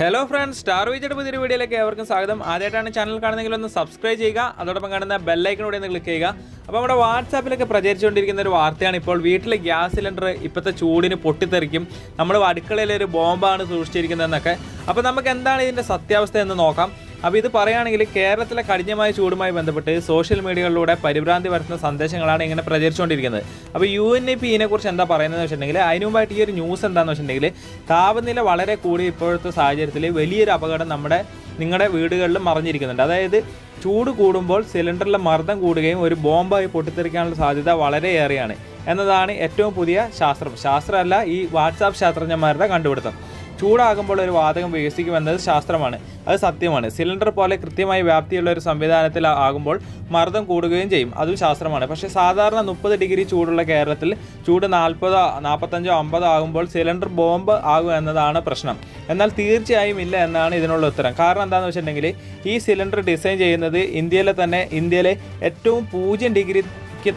Hello friends star വിജയുടെ പുതിയൊരു വീഡിയോയിലേക്ക് ഏവർക്കും സ്വാഗതം. ആദ്യമായിട്ടാണ് ചാനൽ കാണുന്നെങ്കിൽ ഒന്ന് സബ്സ്ക്രൈബ് ചെയ്യുക അതോടൊപ്പം കാണുന്ന ബെല്ലൈക്കനോടെ ഒന്ന് ക്ലിക്ക് ചെയ്യുക. അപ്പോൾ നമ്മുടെ വാട്സാപ്പിലൊക്കെ പ്രചരിച്ചുകൊണ്ടിരിക്കുന്ന ഒരു വാർത്തയാണ് ഇപ്പോൾ വീട്ടിൽ ഗ്യാസ് സിലിണ്ടർ ഇപ്പോഴത്തെ ചൂടിന് പൊട്ടിത്തെറിക്കും. നമ്മൾ അടുക്കളയിൽ ഒരു ബോംബാണ് സൂക്ഷിച്ചിരിക്കുന്നതെന്നൊക്കെ. അപ്പോൾ നമുക്ക് എന്താണ് ഇതിന്റെ സത്യാവസ്ഥ എന്ന് നോക്കാം. അപ്പോൾ ഇത് പറയുകയാണെങ്കിൽ കേരളത്തിലെ കഠിനമായ ചൂടുമായി ബന്ധപ്പെട്ട് സോഷ്യൽ മീഡിയകളിലൂടെ പരിഭ്രാന്തി വരുത്തുന്ന സന്ദേശങ്ങളാണ് ഇങ്ങനെ പ്രചരിച്ചുകൊണ്ടിരിക്കുന്നത്. അപ്പോൾ യു എൻ ഇ പി ഇതിനെക്കുറിച്ച് എന്താ പറയുന്നത് വെച്ചിട്ടുണ്ടെങ്കിൽ അതിന് മുമ്പായിട്ട് ഈ ഒരു ന്യൂസ് എന്താണെന്ന് വെച്ചിട്ടുണ്ടെങ്കിൽ താപനില വളരെ കൂടി ഇപ്പോഴത്തെ സാഹചര്യത്തിൽ വലിയൊരു അപകടം നമ്മുടെ നിങ്ങളുടെ വീടുകളിൽ മറിഞ്ഞിരിക്കുന്നുണ്ട്. അതായത് ചൂട് കൂടുമ്പോൾ സിലിണ്ടറിലെ മർദ്ദം കൂടുകയും ഒരു ബോംബായി പൊട്ടിത്തെറിക്കാനുള്ള സാധ്യത വളരെയേറെയാണ് എന്നതാണ് ഏറ്റവും പുതിയ ശാസ്ത്രം. ശാസ്ത്രമല്ല ഈ വാട്സാപ്പ് ശാസ്ത്രജ്ഞന്മാരുടെ കണ്ടുപിടുത്തം. ചൂടാകുമ്പോൾ ഒരു വാതകം വികസിക്കുമെന്നത് ശാസ്ത്രമാണ്. അത് സത്യമാണ്. സിലിണ്ടർ പോലെ കൃത്യമായി വ്യാപ്തിയുള്ള ഒരു സംവിധാനത്തിൽ ആകുമ്പോൾ മർദ്ദം കൂടുകയും ചെയ്യും. അതും ശാസ്ത്രമാണ്. പക്ഷേ സാധാരണ മുപ്പത് ഡിഗ്രി ചൂടുള്ള കേരളത്തിൽ ചൂട് നാൽപ്പതോ നാൽപ്പത്തഞ്ചോ അമ്പതോ ആകുമ്പോൾ സിലിണ്ടർ ബോംബ് ആകും എന്നതാണ് പ്രശ്നം. എന്നാൽ തീർച്ചയായും ഇല്ല എന്നാണ് ഇതിനുള്ള ഉത്തരം. കാരണം എന്താണെന്ന് വെച്ചിട്ടുണ്ടെങ്കിൽ ഈ സിലിണ്ടർ ഡിസൈൻ ചെയ്യുന്നത് ഇന്ത്യയിലെ തന്നെ ഇന്ത്യയിലെ ഏറ്റവും പൂജ്യം ഡിഗ്രി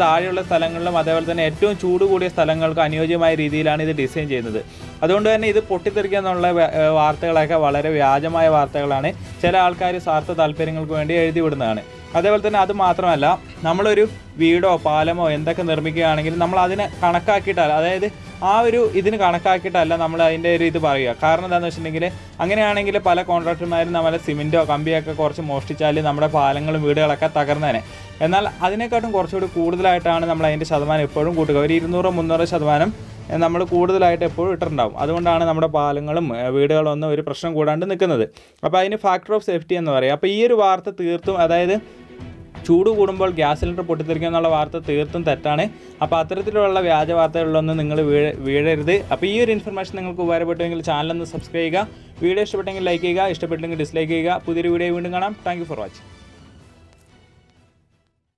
താഴെയുള്ള സ്ഥലങ്ങളിലും അതേപോലെ തന്നെ ഏറ്റവും ചൂട് കൂടിയ സ്ഥലങ്ങൾക്ക് അനുയോജ്യമായ രീതിയിലാണ് ഇത് ഡിസൈൻ ചെയ്യുന്നത്. അതുകൊണ്ട് തന്നെ ഇത് പൊട്ടിത്തെറിക്കുക എന്നുള്ള വാർത്തകളൊക്കെ വളരെ വ്യാജമായ വാർത്തകളാണ്. ചില ആൾക്കാർ സ്വാർത്ഥ താല്പര്യങ്ങൾക്ക് വേണ്ടി എഴുതി വിടുന്നതാണ്. അതേപോലെ തന്നെ അത് മാത്രമല്ല നമ്മളൊരു വീടോ പാലമോ എന്തൊക്കെ നിർമ്മിക്കുകയാണെങ്കിൽ നമ്മൾ അതിനെ കണക്കാക്കിയിട്ടല്ല അതായത് ആ ഒരു ഇതിന് കണക്കാക്കിയിട്ടല്ല നമ്മൾ അതിന്റെ ഒരു ഇത് പറയുക. കാരണം എന്താണെന്ന് വെച്ചിട്ടുണ്ടെങ്കിൽ അങ്ങനെയാണെങ്കിൽ പല കോൺട്രാക്ടർമാരും നമ്മളെ സിമെന്റോ കമ്പിയൊക്കെ കുറച്ച് മോഷ്ടിച്ചാൽ നമ്മുടെ പാലങ്ങളും വീടുകളൊക്കെ തകർന്നേനെ. എന്നാൽ അതിനെക്കാട്ടും കുറച്ചുകൂടി കൂടുതലായിട്ടാണ് നമ്മൾ അതിന്റെ ശതമാനം എപ്പോഴും കൂട്ടുക. ഒരു ഇരുന്നൂറ് മുന്നൂറ് ശതമാനം നമ്മൾ കൂടുതലായിട്ട് എപ്പോഴും ഇട്ടിട്ടുണ്ടാവും. അതുകൊണ്ടാണ് നമ്മുടെ പാലങ്ങളും വീടുകളൊന്നും ഒരു പ്രശ്നം കൂടാണ്ട് നിൽക്കുന്നത്. അപ്പോൾ അതിന് ഫാക്ടർ ഓഫ് സേഫ്റ്റി എന്ന് പറയും. അപ്പോൾ ഈ ഒരു വാർത്ത തീർത്തും അതായത് ചൂട് കൂടുമ്പോൾ ഗ്യാസ് സിലിണ്ടർ പൊട്ടിത്തെറിക്കുക എന്നുള്ള വാർത്ത തീർത്തും തെറ്റാണ്. അപ്പോൾ അത്തരത്തിലുള്ള വ്യാജ വാർത്തകളിലൊന്നും നിങ്ങൾ വീഴ വീഴരുത്. അപ്പോൾ ഈ ഒരു ഇൻഫർമേഷൻ നിങ്ങൾക്ക് ഉപകാരപ്പെട്ടുവെങ്കിൽ ചാനലൊന്ന് സബ്സ്ക്രൈബ് ചെയ്യുക. വീഡിയോ ഇഷ്ടപ്പെട്ടെങ്കിൽ ലൈക്ക് ചെയ്യുക. ഇഷ്ടപ്പെട്ടെങ്കിൽ ഡിസ്ലൈക്ക് ചെയ്യുക. പുതിയൊരു വീഡിയോ വീണ്ടും കാണാം. Thank for watching